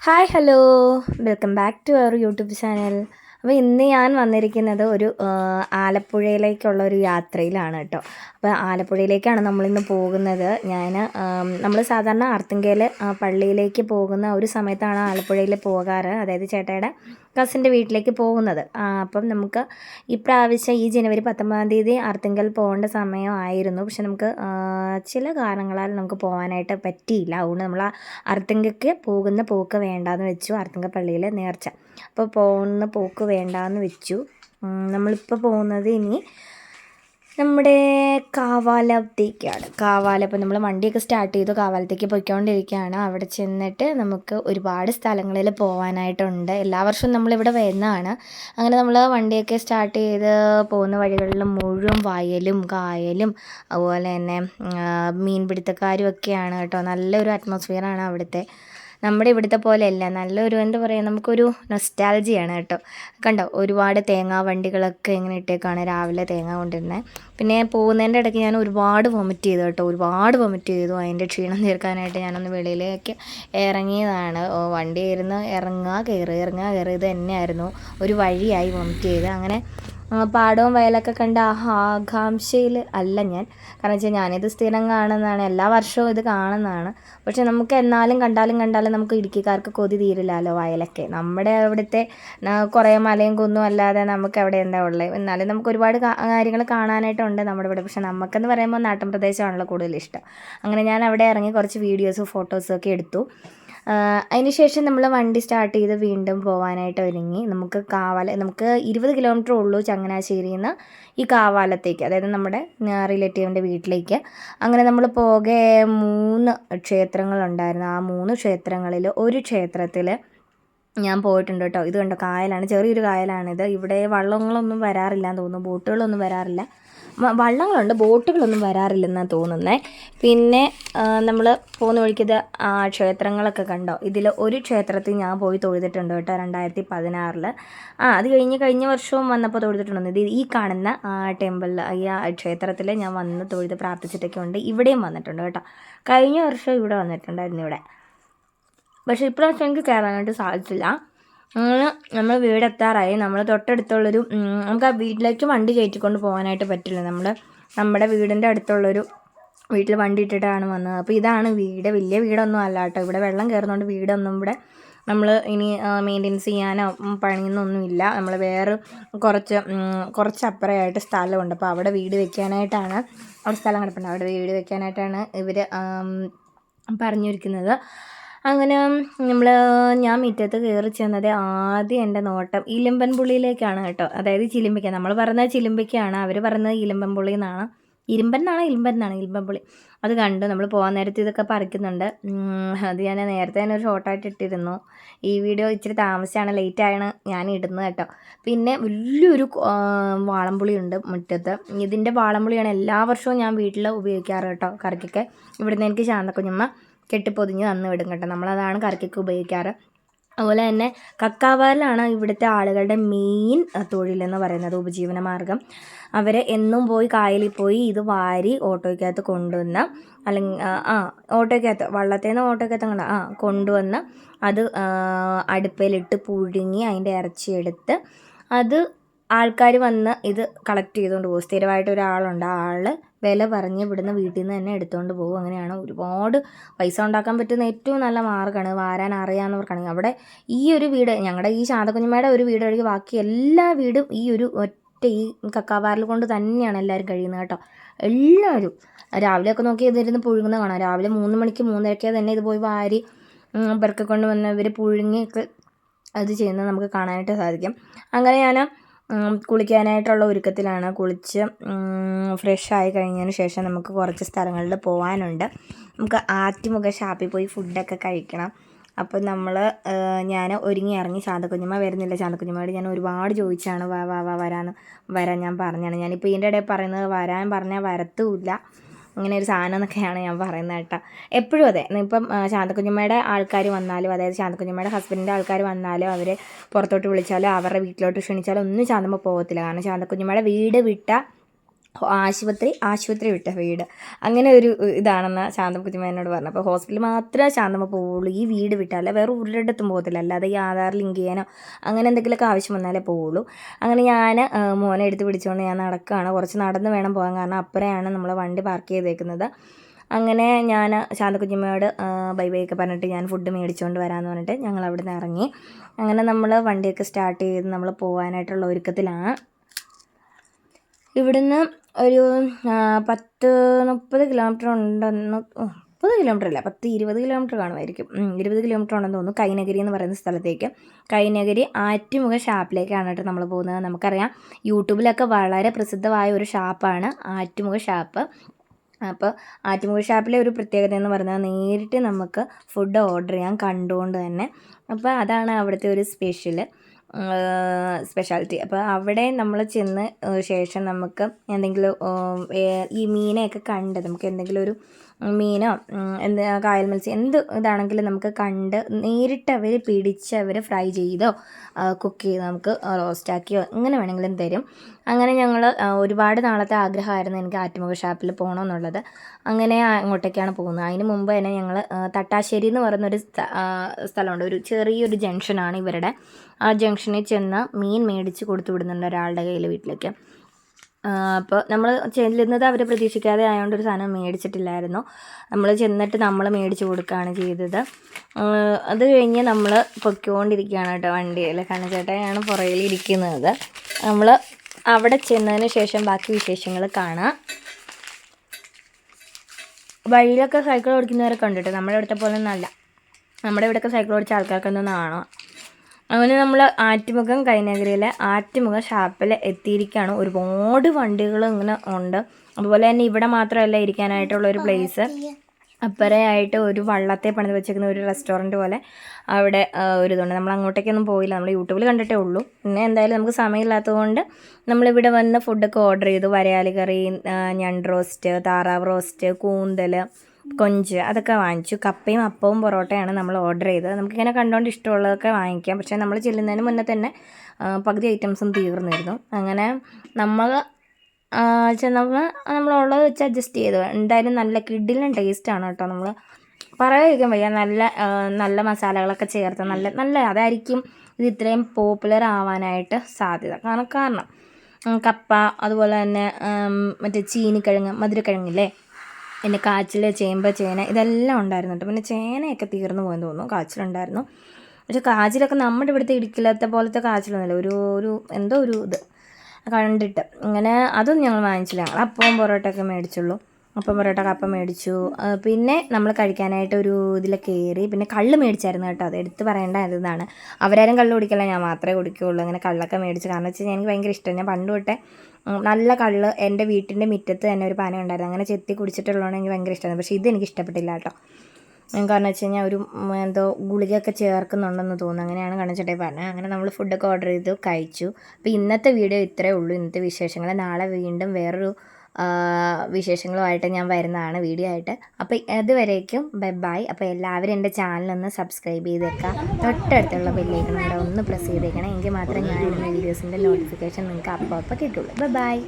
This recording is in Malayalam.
hi hello welcome back to our YouTube channel അപ്പോൾ ഇന്ന് ഞാൻ വന്നിരിക്കുന്നത് ഒരു ആലപ്പുഴയിലേക്കുള്ള ഒരു യാത്രയിലാണ് കേട്ടോ അപ്പോൾ ആലപ്പുഴയിലേക്കാണ് നമ്മളിന്ന് പോകുന്നത് ഞാൻ നമ്മൾ സാധാരണ ആർത്തിങ്കയിൽ പള്ളിയിലേക്ക് പോകുന്ന ഒരു സമയത്താണ് ആലപ്പുഴയിൽ പോകാറ് അതായത് ചേട്ടയുടെ കസിൻ്റെ വീട്ടിലേക്ക് പോകുന്നത് അപ്പം നമുക്ക് ഇപ്രാവശ്യം ഈ ജനുവരി പത്തൊമ്പതാം തീയതി ആർത്തിങ്കൽ പോകേണ്ട സമയമായിരുന്നു പക്ഷെ നമുക്ക് ചില കാരണങ്ങളാൽ നമുക്ക് പോകാനായിട്ട് പറ്റിയില്ല അതുകൊണ്ട് നമ്മൾ ആർത്തിങ്കയ്ക്ക് പോകുന്ന പോക്ക് വേണ്ടാന്ന് വെച്ചു ആർത്തിങ്ക പള്ളിയിൽ നേർച്ച അപ്പോൾ പോകുന്ന പോക്ക് വേണ്ടാന്ന് വെച്ചു നമ്മളിപ്പോൾ പോകുന്നത് ഇനി നമ്മുടെ കാവാലത്തേക്കാണ് കാവാല ഇപ്പോൾ നമ്മൾ വണ്ടിയൊക്കെ സ്റ്റാർട്ട് ചെയ്തു കാവാലത്തേക്ക് പോയിക്കൊണ്ടിരിക്കുകയാണ് അവിടെ ചെന്നിട്ട് നമുക്ക് ഒരുപാട് സ്ഥലങ്ങളിൽ പോകാനായിട്ടുണ്ട് എല്ലാ വർഷവും നമ്മളിവിടെ വരുന്നതാണ് അങ്ങനെ നമ്മൾ വണ്ടിയൊക്കെ സ്റ്റാർട്ട് ചെയ്ത് പോകുന്ന വഴികളിൽ മുഴുവൻ വയലും കായലും അതുപോലെ തന്നെ മീൻപിടുത്തക്കാരും ഒക്കെയാണ് കേട്ടോ നല്ലൊരു അറ്റ്മോസ്ഫിയറാണ് അവിടുത്തെ നമ്മുടെ ഇവിടുത്തെ പോലെയല്ല നല്ലൊരു എന്താ പറയുക നമുക്കൊരു നൊസ്റ്റാലജിയാണ് കേട്ടോ കണ്ടോ ഒരുപാട് തേങ്ങാ വണ്ടികളൊക്കെ ഇങ്ങനെ ഇട്ടേക്കാണ് രാവിലെ തേങ്ങ കൊണ്ടിരുന്നത് പിന്നെ പോകുന്നതിൻ്റെ ഇടയ്ക്ക് ഞാൻ ഒരുപാട് വൊമിറ്റ് ചെയ്തു കേട്ടോ ഒരുപാട് വൊമിറ്റ് ചെയ്തു അതിൻ്റെ ക്ഷീണം തീർക്കാനായിട്ട് ഞാനൊന്ന് വെളിയിലേക്ക് ഇറങ്ങിയതാണ് വണ്ടി ഇരുന്ന് ഇറങ്ങുക കയറുക ഇറങ്ങുക കയറുക ഇത് തന്നെയായിരുന്നു ഒരു വഴിയായി വൊമിറ്റ് ചെയ്ത് അങ്ങനെ പാടവും വയലൊക്കെ കണ്ട ആകാംക്ഷയിൽ അല്ല ഞാൻ കാരണം വെച്ചാൽ ഞാനിത് സ്ഥിരം കാണുന്നതാണ് എല്ലാ വർഷവും ഇത് കാണുന്നതാണ് പക്ഷെ നമുക്ക് എന്നാലും കണ്ടാലും കണ്ടാലും നമുക്ക് ഇടുക്കിക്കാർക്ക് കൊതി തീരില്ലല്ലോ വയലൊക്കെ നമ്മുടെ അവിടുത്തെ കുറേ മലയും കുന്നും അല്ലാതെ നമുക്ക് അവിടെ എന്താ ഉള്ളത് എന്നാലും നമുക്ക് ഒരുപാട് കാര്യങ്ങൾ കാണാനായിട്ടുണ്ട് നമ്മുടെ ഇവിടെ പക്ഷെ നമുക്കെന്ന് പറയുമ്പോൾ നാട്ടിൻ പ്രദേശമാണല്ലോ കൂടുതൽ ഇഷ്ടം അങ്ങനെ ഞാൻ അവിടെ ഇറങ്ങി കുറച്ച് വീഡിയോസും ഫോട്ടോസും ഒക്കെ എടുത്തു അതിനുശേഷം നമ്മൾ വണ്ടി സ്റ്റാർട്ട് ചെയ്ത് വീണ്ടും പോകാനായിട്ട് ഒരുങ്ങി നമുക്ക് കാവല നമുക്ക് ഇരുപത് കിലോമീറ്റർ ഉള്ളൂ ചങ്ങ ചങ്ങനാശ്ശേരിയിൽ നിന്ന് ഈ കാവാലത്തേക്ക് അതായത് നമ്മുടെ റിലേറ്റീവിൻ്റെ വീട്ടിലേക്ക് അങ്ങനെ നമ്മൾ പോകെ മൂന്ന് ക്ഷേത്രങ്ങളുണ്ടായിരുന്നു ആ മൂന്ന് ക്ഷേത്രങ്ങളിൽ ഒരു ക്ഷേത്രത്തിൽ ഞാൻ പോയിട്ടുണ്ട് കേട്ടോ ഇത് കണ്ടോ കായലാണ് ചെറിയൊരു കായലാണിത് ഇവിടെ വള്ളങ്ങളൊന്നും വരാറില്ല എന്ന് തോന്നുന്നു ബോട്ടുകളൊന്നും വരാറില്ല വള്ളങ്ങളുണ്ട് ബോട്ടുകളൊന്നും വരാറില്ലെന്നാണ് തോന്നുന്നത് പിന്നെ നമ്മൾ പോകുന്ന വഴിക്കത് ക്ഷേത്രങ്ങളൊക്കെ കണ്ടോ ഇതിൽ ഒരു ക്ഷേത്രത്തിൽ ഞാൻ പോയി തൊഴുതിട്ടുണ്ട് കേട്ടോ രണ്ടായിരത്തി പതിനാറിൽ ആ അത് കഴിഞ്ഞ് കഴിഞ്ഞ വർഷവും വന്നപ്പോൾ തൊഴുതിട്ടുണ്ടെന്ന് ഇത് ഈ കാണുന്ന ടെമ്പിളിൽ ഈ ക്ഷേത്രത്തിൽ ഞാൻ വന്ന് തൊഴുത് പ്രാർത്ഥിച്ചിട്ടൊക്കെ ഉണ്ട് ഇവിടെയും വന്നിട്ടുണ്ട് കേട്ടോ കഴിഞ്ഞ വർഷം ഇവിടെ വന്നിട്ടുണ്ടായിരുന്നു ഇവിടെ പക്ഷേ ഇപ്രാവശ്യം എനിക്ക് കയറാനായിട്ട് സാധിച്ചില്ല അങ്ങനെ നമ്മൾ വീടെത്താറായി നമ്മൾ തൊട്ടടുത്തുള്ളൊരു നമുക്ക് ആ വീട്ടിലേക്ക് വണ്ടി കയറ്റിക്കൊണ്ട് പോകാനായിട്ട് പറ്റില്ല നമ്മൾ നമ്മുടെ വീടിൻ്റെ അടുത്തുള്ളൊരു വീട്ടിൽ വണ്ടി ഇട്ടിട്ടാണ് വന്നത് അപ്പോൾ ഇതാണ് വീട് വലിയ വീടൊന്നും അല്ല കേട്ടോ ഇവിടെ വെള്ളം കയറുന്നതുകൊണ്ട് വീടൊന്നും ഇവിടെ നമ്മൾ ഇനി മെയിൻ്റെനൻസ് ചെയ്യാനോ ഒന്നുമില്ല നമ്മൾ വേറെ കുറച്ച് കുറച്ച് അപ്പുറമായിട്ട് സ്ഥലമുണ്ട് അപ്പോൾ അവിടെ വീട് വെക്കാനായിട്ടാണ് അവിടെ സ്ഥലം കിടപ്പുണ്ട് അവിടെ വീട് വെക്കാനായിട്ടാണ് ഇവർ പറഞ്ഞിരിക്കുന്നത് അങ്ങനെ നമ്മൾ ഞാൻ മുറ്റത്ത് കയറി ചെന്നത് ആദ്യം എൻ്റെ നോട്ടം ഇലമ്പൻ പുള്ളിയിലേക്കാണ് കേട്ടോ അതായത് ചിലിമ്പിക്ക നമ്മൾ പറഞ്ഞ ചിലിമ്പിക്കയാണ് അവർ പറഞ്ഞത് ഇലമ്പൻ പുള്ളി എന്നാണ് ഇരുമ്പൻ എന്നാണ് ഇരുമ്പൻ എന്നാണ് ഇരുമ്പൻ പുളി അത് കണ്ടു നമ്മൾ പോകാൻ നേരത്ത് ഇതൊക്കെ പറിക്കുന്നുണ്ട് അത് ഞാൻ നേരത്തെ തന്നെ ഒരു ഷോർട്ടായിട്ട് ഇട്ടിരുന്നു ഈ വീഡിയോ ഇച്ചിരി താമസിച്ചാണ് ലേറ്റാണ് ഞാൻ ഇടുന്നത് കേട്ടോ പിന്നെ വലിയൊരു ഉണ്ട് മുറ്റത്ത് ഇതിൻ്റെ വാളംപുളിയാണ് എല്ലാ വർഷവും ഞാൻ വീട്ടിൽ ഉപയോഗിക്കാറ് കേട്ടോ കറിക്കൊക്കെ ഇവിടുന്ന് എനിക്ക് ശാന്തക്കുഞ്ഞമ്മ കെട്ടിപ്പൊതിഞ്ഞ് തന്നു വിടും കേട്ടോ നമ്മളതാണ് കറിക്കൊക്കെ ഉപയോഗിക്കാറ് അതുപോലെ തന്നെ കക്കാവാലാണ് ഇവിടുത്തെ ആളുകളുടെ മെയിൻ തൊഴിലെന്ന് പറയുന്നത് ഉപജീവന മാർഗം അവർ എന്നും പോയി കായലിൽ പോയി ഇത് വാരി ഓട്ടോയ്ക്കകത്ത് കൊണ്ടുവന്ന് അല്ലെങ്കിൽ ആ ഓട്ടോയ്ക്കകത്ത് വള്ളത്തിൽ നിന്ന് ഓട്ടോയ്ക്കകത്ത് കണ്ട ആ കൊണ്ടുവന്ന് അത് അടുപ്പിലിട്ട് പുഴുങ്ങി അതിൻ്റെ ഇറച്ചി എടുത്ത് അത് ആൾക്കാർ വന്ന് ഇത് കളക്ട് ചെയ്തുകൊണ്ട് പോകും സ്ഥിരമായിട്ട് ഒരാളുണ്ട് ആ ആൾ വില പറഞ്ഞ് ഇവിടുന്ന് വീട്ടിൽ നിന്ന് തന്നെ എടുത്തുകൊണ്ട് പോകും അങ്ങനെയാണ് ഒരുപാട് പൈസ ഉണ്ടാക്കാൻ പറ്റുന്ന ഏറ്റവും നല്ല മാർഗ്ഗമാണ് വാരാൻ അറിയാവുന്നവർക്കാണെങ്കിൽ അവിടെ ഈ ഒരു വീട് ഞങ്ങളുടെ ഈ ശാന്തകുഞ്ഞമ്മയുടെ ഒരു വീട് ഒഴികെ ബാക്കി എല്ലാ വീടും ഈ ഒരു ഒറ്റ ഈ കക്കാവാറിൽ കൊണ്ട് തന്നെയാണ് എല്ലാവരും കഴിയുന്നത് കേട്ടോ എല്ലാവരും രാവിലെയൊക്കെ നോക്കി ഇതിരുന്ന് പുഴുങ്ങുന്ന കാണാം രാവിലെ മൂന്ന് മണിക്ക് മൂന്നരയ്ക്ക് തന്നെ ഇത് പോയി വാരി പെറുക്കിക്കൊണ്ട് വന്ന് ഇവർ പുഴുങ്ങിയൊക്കെ അത് ചെയ്യുന്നത് നമുക്ക് കാണാനായിട്ട് സാധിക്കും അങ്ങനെ ഞാൻ കുളിക്കാനായിട്ടുള്ള ഒരുക്കത്തിലാണ് കുളിച്ച് ഫ്രഷ് ആയി കഴിഞ്ഞതിന് ശേഷം നമുക്ക് കുറച്ച് സ്ഥലങ്ങളിൽ പോകാനുണ്ട് നമുക്ക് ആറ്റുമുഖ ഷാപ്പിൽ പോയി ഫുഡൊക്കെ കഴിക്കണം അപ്പം നമ്മൾ ഞാൻ ഒരുങ്ങി ഇറങ്ങി ശാന്തകുഞ്ഞമ്മ വരുന്നില്ല ശാന്തകുഞ്ഞമ്മയോട് ഞാൻ ഒരുപാട് ചോദിച്ചാണ് വാ വാ വാ വരാൻ വരാൻ ഞാൻ പറഞ്ഞാണ് ഞാനിപ്പോൾ ഇതിൻ്റെ ഇടയിൽ പറയുന്നത് വരാൻ പറഞ്ഞാൽ വരത്തുമില്ല അങ്ങനെ ഒരു സാധനം എന്നൊക്കെയാണ് ഞാൻ പറയുന്നത് കേട്ടോ എപ്പോഴും അതെ ഇപ്പം ശാന്തകുഞ്ഞമ്മയുടെ ആൾക്കാർ വന്നാലും അതായത് ശാന്തകുഞ്ഞമ്മയുടെ ഹസ്ബൻഡിൻ്റെ ആൾക്കാർ വന്നാലും അവർ പുറത്തോട്ട് വിളിച്ചാലും അവരുടെ വീട്ടിലോട്ട് ക്ഷണിച്ചാലും ഒന്നും ശാന്തമ്മ പോകത്തില്ല കാരണം ശാന്തകുഞ്ഞമ്മയുടെ വീട് വിട്ട ആശുപത്രി ആശുപത്രി വിട്ട വീട് അങ്ങനെ ഒരു ഇതാണെന്ന് ശാന്തപുത്തിമ എന്നോട് പറഞ്ഞു അപ്പോൾ ഹോസ്പിറ്റലിൽ മാത്രമേ ശാന്തമ്മ പോവുള്ളൂ ഈ വീട് വിട്ടാലേ വേറെ ഒരിടത്തും പോകത്തില്ല അല്ലാതെ ഈ ആധാർ ലിങ്ക് ചെയ്യാനോ അങ്ങനെ എന്തെങ്കിലുമൊക്കെ ആവശ്യം വന്നാലേ പോവുള്ളൂ അങ്ങനെ ഞാൻ മോനെ എടുത്ത് പിടിച്ചുകൊണ്ട് ഞാൻ നടക്കുകയാണ് കുറച്ച് നടന്ന് വേണം പോകാൻ കാരണം അപ്പുറയാണ് നമ്മൾ വണ്ടി പാർക്ക് ചെയ്തേക്കുന്നത് അങ്ങനെ ഞാൻ കുഞ്ഞിമ്മയോട് ബൈ ബൈ ഒക്കെ പറഞ്ഞിട്ട് ഞാൻ ഫുഡ് മേടിച്ചുകൊണ്ട് വരാമെന്ന് പറഞ്ഞിട്ട് ഞങ്ങൾ അവിടെ നിന്ന് ഇറങ്ങി അങ്ങനെ നമ്മൾ വണ്ടിയൊക്കെ സ്റ്റാർട്ട് ചെയ്ത് നമ്മൾ പോകാനായിട്ടുള്ള ഒരുക്കത്തിലാണ് ഇവിടുന്ന് ഒരു പത്ത് മുപ്പത് കിലോമീറ്റർ ഉണ്ടെന്ന് മുപ്പത് കിലോമീറ്റർ അല്ല പത്ത് ഇരുപത് കിലോമീറ്റർ കാണുമായിരിക്കും ഇരുപത് കിലോമീറ്റർ ഉണ്ടെന്ന് തോന്നുന്നു കൈനഗിരി എന്ന് പറയുന്ന സ്ഥലത്തേക്ക് കൈനഗിരി ആറ്റുമുഖ ഷാപ്പിലേക്കാണ് കേട്ടോ നമ്മൾ പോകുന്നത് നമുക്കറിയാം യൂട്യൂബിലൊക്കെ വളരെ പ്രസിദ്ധമായ ഒരു ഷാപ്പാണ് ആറ്റുമുഖ ഷാപ്പ് അപ്പോൾ ആറ്റുമുഖ ഷാപ്പിലെ ഒരു പ്രത്യേകത എന്ന് പറഞ്ഞാൽ നേരിട്ട് നമുക്ക് ഫുഡ് ഓർഡർ ചെയ്യാൻ കണ്ടുകൊണ്ട് തന്നെ അപ്പോൾ അതാണ് അവിടുത്തെ ഒരു സ്പെഷ്യൽ സ്പെഷ്യാലിറ്റി അപ്പോൾ അവിടെ നമ്മൾ ചെന്ന് ശേഷം നമുക്ക് എന്തെങ്കിലും ഈ മീനെയൊക്കെ കണ്ട് നമുക്ക് എന്തെങ്കിലും ഒരു മീനോ എന്ത് കായൽ മത്സ്യം എന്ത് ഇതാണെങ്കിലും നമുക്ക് കണ്ട് നേരിട്ട് അവർ പിടിച്ച് അവർ ഫ്രൈ ചെയ്തോ കുക്ക് ചെയ്ത് നമുക്ക് റോസ്റ്റാക്കിയോ അങ്ങനെ വേണമെങ്കിലും തരും അങ്ങനെ ഞങ്ങൾ ഒരുപാട് നാളത്തെ ആഗ്രഹമായിരുന്നു എനിക്ക് ആറ്റുമുഖ ഷാപ്പിൽ പോകണമെന്നുള്ളത് അങ്ങനെ അങ്ങോട്ടേക്കാണ് പോകുന്നത് അതിന് മുമ്പ് തന്നെ ഞങ്ങൾ തട്ടാശ്ശേരി എന്ന് പറയുന്നൊരു സ്ഥലമുണ്ട് ഒരു ചെറിയൊരു ജംഗ്ഷനാണ് ഇവരുടെ ആ ജംഗ്ഷനിൽ ചെന്ന് മീൻ മേടിച്ച് കൊടുത്തു വിടുന്നുണ്ട് ഒരാളുടെ കയ്യിൽ വീട്ടിലേക്ക് അപ്പോൾ നമ്മൾ ചെല്ലുന്നത് അവർ പ്രതീക്ഷിക്കാതെ ആയതുകൊണ്ട് ഒരു സാധനം മേടിച്ചിട്ടില്ലായിരുന്നു നമ്മൾ ചെന്നിട്ട് നമ്മൾ മേടിച്ച് കൊടുക്കുകയാണ് ചെയ്തത് അത് കഴിഞ്ഞ് നമ്മൾ പൊക്കിക്കൊണ്ടിരിക്കുകയാണ് കേട്ടോ വണ്ടിയിൽ കണ്ണുചേട്ടയാണ് പുറകിൽ നമ്മൾ അവിടെ ചെന്നതിന് ശേഷം ബാക്കി വിശേഷങ്ങൾ കാണാം വഴിയിലൊക്കെ സൈക്കിൾ ഓടിക്കുന്നവരൊക്കെ ഉണ്ട് നമ്മുടെ ഇവിടുത്തെ പോലെ ഒന്നല്ല നമ്മുടെ ഇവിടെയൊക്കെ സൈക്കിൾ ഓടിച്ച ആൾക്കാർക്കൊന്നും കാണാം അങ്ങനെ നമ്മൾ ആറ്റുമുഖം കൈനഗരിയിലെ ആറ്റുമുഖം ഷാപ്പിൽ എത്തിയിരിക്കുകയാണ് ഒരുപാട് വണ്ടികൾ ഇങ്ങനെ ഉണ്ട് അതുപോലെ തന്നെ ഇവിടെ മാത്രമല്ല ഇരിക്കാനായിട്ടുള്ള ഒരു പ്ലേസ് അപ്പരയായിട്ട് ഒരു വള്ളത്തെ പണിത് വെച്ചേക്കുന്ന ഒരു റെസ്റ്റോറൻറ്റ് പോലെ അവിടെ ഒരു ഇതുണ്ട് നമ്മൾ അങ്ങോട്ടേക്കൊന്നും പോയില്ല നമ്മൾ യൂട്യൂബിൽ കണ്ടിട്ടേ ഉള്ളൂ പിന്നെ എന്തായാലും നമുക്ക് സമയമില്ലാത്തതുകൊണ്ട് നമ്മളിവിടെ വന്ന് ഫുഡൊക്കെ ഓർഡർ ചെയ്തു വരയാലി കറി ഞണ്ട് റോസ്റ്റ് താറാവ് റോസ്റ്റ് കൂന്തൽ കൊഞ്ച് അതൊക്കെ വാങ്ങിച്ചു കപ്പയും അപ്പവും പൊറോട്ടയാണ് നമ്മൾ ഓർഡർ ചെയ്തത് നമുക്കിങ്ങനെ കണ്ടുകൊണ്ട് ഇഷ്ടമുള്ളതൊക്കെ വാങ്ങിക്കാം പക്ഷേ നമ്മൾ ചെല്ലുന്നതിന് മുന്നേ തന്നെ പകുതി ഐറ്റംസും തീർന്നിരുന്നു അങ്ങനെ നമ്മൾ ചെന്നപ്പോൾ നമ്മളുള്ളത് വെച്ച് അഡ്ജസ്റ്റ് ചെയ്തു എന്തായാലും നല്ല കിഡിലും ടേസ്റ്റാണ് കേട്ടോ നമ്മൾ പറയാതിരിക്കാൻ വയ്യ നല്ല നല്ല മസാലകളൊക്കെ ചേർത്ത് നല്ല നല്ല അതായിരിക്കും ഇത് ഇത്രയും പോപ്പുലർ ആവാനായിട്ട് സാധ്യത കാരണം കാരണം കപ്പ അതുപോലെ തന്നെ മറ്റേ ചീനിക്കിഴങ്ങ് മധുരക്കിഴങ്ങില്ലേ പിന്നെ കാച്ചിൽ ചേമ്പ് ചേന ഇതെല്ലാം ഉണ്ടായിരുന്നു കേട്ടോ പിന്നെ ചേനയൊക്കെ തീർന്നു പോയെന്ന് തോന്നുന്നു കാച്ചിലുണ്ടായിരുന്നു പക്ഷെ കാച്ചിലൊക്കെ നമ്മുടെ ഇവിടുത്തെ ഇടുക്കില്ലാത്ത പോലത്തെ കാച്ചിലൊന്നുമില്ല ഒരു ഒരു എന്തോ ഒരു ഇത് കണ്ടിട്ട് ഇങ്ങനെ അതും ഞങ്ങൾ വാങ്ങിച്ചില്ല ഞങ്ങൾ അപ്പവും പൊറോട്ടയൊക്കെ മേടിച്ചുള്ളൂ അപ്പം പൊറോട്ട കപ്പ മേടിച്ചു പിന്നെ നമ്മൾ കഴിക്കാനായിട്ട് ഒരു ഇതിൽ കയറി പിന്നെ കള്ള് മേടിച്ചായിരുന്നു കേട്ടോ അത് എടുത്ത് പറയേണ്ട ഇതാണ് അവരാരും കള്ള് കുടിക്കില്ല ഞാൻ മാത്രമേ കുടിക്കുകയുള്ളൂ അങ്ങനെ കള്ളൊക്കെ മേടിച്ചു കാരണം വെച്ച് എനിക്ക് ഭയങ്കര ഇഷ്ടം ഞാൻ പണ്ട് തൊട്ടേ നല്ല കള്ള് എൻ്റെ വീട്ടിൻ്റെ മുറ്റത്ത് തന്നെ ഒരു പാനം ഉണ്ടായിരുന്നു അങ്ങനെ ചെത്തി കുടിച്ചിട്ടുള്ളതാണ് എനിക്ക് ഭയങ്കര ഇഷ്ടമാണ് പക്ഷേ ഇത് എനിക്ക് ഇഷ്ടപ്പെട്ടില്ല കേട്ടോ കാരണം വെച്ച് കഴിഞ്ഞാൽ ഒരു എന്തോ ഗുളികയൊക്കെ ചേർക്കുന്നുണ്ടെന്ന് തോന്നുന്നു അങ്ങനെയാണ് കണ്ണച്ചേട്ടായി പറഞ്ഞത് അങ്ങനെ നമ്മൾ ഫുഡൊക്കെ ഓർഡർ ചെയ്തു കഴിച്ചു അപ്പോൾ ഇന്നത്തെ വീഡിയോ ഇത്രയേ ഉള്ളൂ ഇന്നത്തെ വിശേഷങ്ങൾ നാളെ വീണ്ടും വേറൊരു വിശേഷങ്ങളുമായിട്ട് ഞാൻ വരുന്നതാണ് വീഡിയോ ആയിട്ട് അപ്പോൾ അതുവരേക്കും ബൈ ബൈ അപ്പോൾ എല്ലാവരും എൻ്റെ ചാനലൊന്ന് സബ്സ്ക്രൈബ് ചെയ്തേക്കാം തൊട്ടടുത്തുള്ള ബെല്ലേക്കണം ഇവിടെ ഒന്ന് പ്രസ് ചെയ്തേക്കണം എങ്കിൽ മാത്രമേ ഞാൻ വീഡിയോസിൻ്റെ നോട്ടിഫിക്കേഷൻ നിങ്ങൾക്ക് അപ്പോൾ അപ്പോൾ കിട്ടുള്ളൂ ബൈ ബൈ